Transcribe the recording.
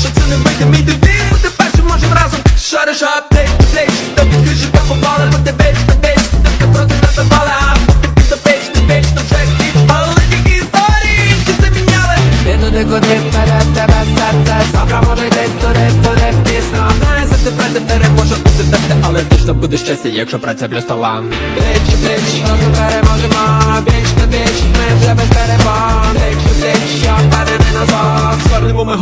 Що це не вийде мій довір Бути першим можем разом. Шариш аптек, плеч Та попали, бо ти беч, ти беч Ти проти нас напали, а ти то печ, ти печ, то вже Але тільки історії, що заміняли Іду ти куди вперед тебе серце. Завтра може йти туди, туди пізно. Знаю, за тебе тепер може бути дати Але точно буде щастя, якщо праця плюс талант Пліч, пліч, разом переможемо